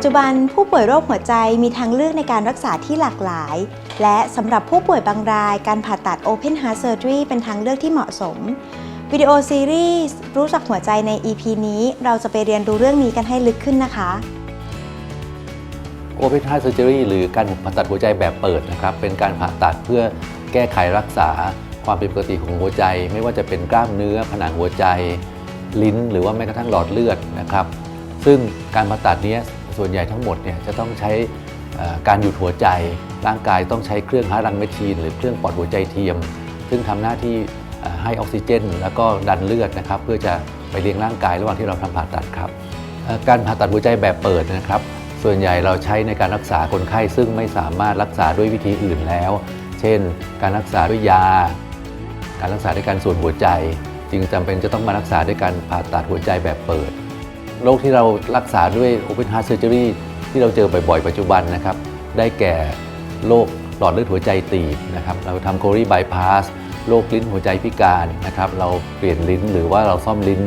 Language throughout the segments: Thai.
ปัจจุบันผู้ป่วยโรคหัวใจมีทางเลือกในการรักษาที่หลากหลาย และสำหรับผู้ป่วยบางราย การผ่าตัด Open Heart Surgery เป็นทางเลือกที่เหมาะสม วิดีโอซีรีส์รู้จักหัวใจใน EP นี้ เราจะไปเรียนรู้เรื่องนี้กันให้ลึกขึ้นนะคะ Open Heart Surgery หรือการผ่าตัดหัวใจแบบเปิดนะครับ เป็นการผ่าตัดเพื่อแก้ไขรักษาความผิดปกติของหัวใจ ไม่ว่าจะเป็นกล้ามเนื้อผนังหัวใจ ลิ้น หรือว่าแม้กระทั่งหลอดเลือดนะครับ ซึ่งการผ่าตัดนี้ ส่วนใหญ่ทั้งหมดเนี่ยจะต้องใช้การหยุดหัวใจ ร่างกายต้องใช้เครื่องฮาร์ดังเมชีน หรือเครื่องปอดหัวใจเทียม ซึ่งทำหน้าที่ให้ออกซิเจน แล้วก็ดันเลือดนะครับเพื่อจะไปเลี้ยงร่างกายระหว่างที่เราทำผ่าตัดครับการผ่าตัดหัวใจแบบเปิดนะครับ ส่วนใหญ่เราใช้ในการรักษาคนไข้ซึ่งไม่สามารถรักษาด้วยวิธีอื่นแล้ว เช่น การรักษาด้วยยา การรักษาด้วยการส่วนหัวใจ จึงจำเป็นจะต้องมารักษาด้วยการผ่าตัดหัวใจแบบเปิด โรคที่เรารักษาด้วย Open Heart Surgery ที่เราเจอบ่อยๆ ปัจจุบันนะครับ ได้แก่โรคหลอดเลือดหัวใจตีบนะครับ เราทำโครีบายพาสโรคลิ้นหัวใจพิการนะครับ เราเปลี่ยนลิ้นหรือว่าเราซ่อมลิ้น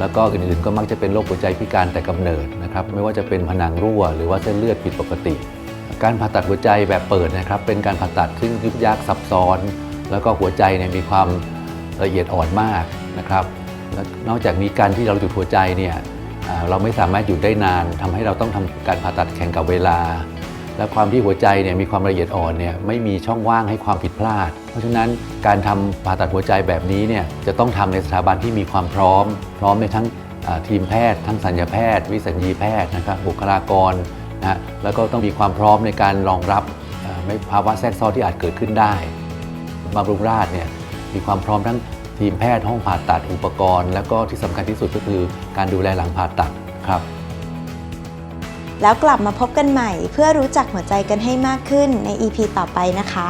แล้วก็อื่นๆ ก็มักจะเป็นโรคหัวใจพิการแต่กำเนิดนะครับ ไม่ว่าจะเป็นผนังรั่ว หรือว่าเส้นเลือดผิดปกติ การผ่าตัดหัวใจแบบเปิดนะครับ เป็นการผ่าตัดซึ่งยุ่งยากซับซ้อน แล้วก็หัวใจเนี่ยมีความละเอียดอ่อนมากนะครับ นอกจากนี้การที่เราหยุดหัวใจเนี่ย เราไม่สามารถหยุดได้นานทำให้เราต้องทำการผ่าตัดแข่งกับเวลา และความที่หัวใจเนี่ยมีความละเอียดอ่อนเนี่ยไม่มีช่องว่างให้ความผิดพลาด เพราะฉะนั้นการทำผ่าตัดหัวใจแบบนี้เนี่ยจะต้องทำในสถาบันที่มีความพร้อม พร้อมในทั้งทีมแพทย์ ทั้งสัญญาแพทย์ วิสัญญีแพทย์นะครับบุคลากรนะแล้วก็ต้องมีความพร้อมในการรองรับไม่ภาวะแทรกซ้อนที่อาจเกิดขึ้นได้บำรุงราษฎร์เนี่ยมีความพร้อมทั้ง ทีมแพทย์ห้องผ่าตัดอุปกรณ์ แล้วก็ที่สำคัญที่สุดก็คือการดูแลหลังผ่าตัดครับ แล้วกลับมาพบกันใหม่ เพื่อรู้จักหัวใจกันให้มากขึ้นใน EP ต่อไปนะคะ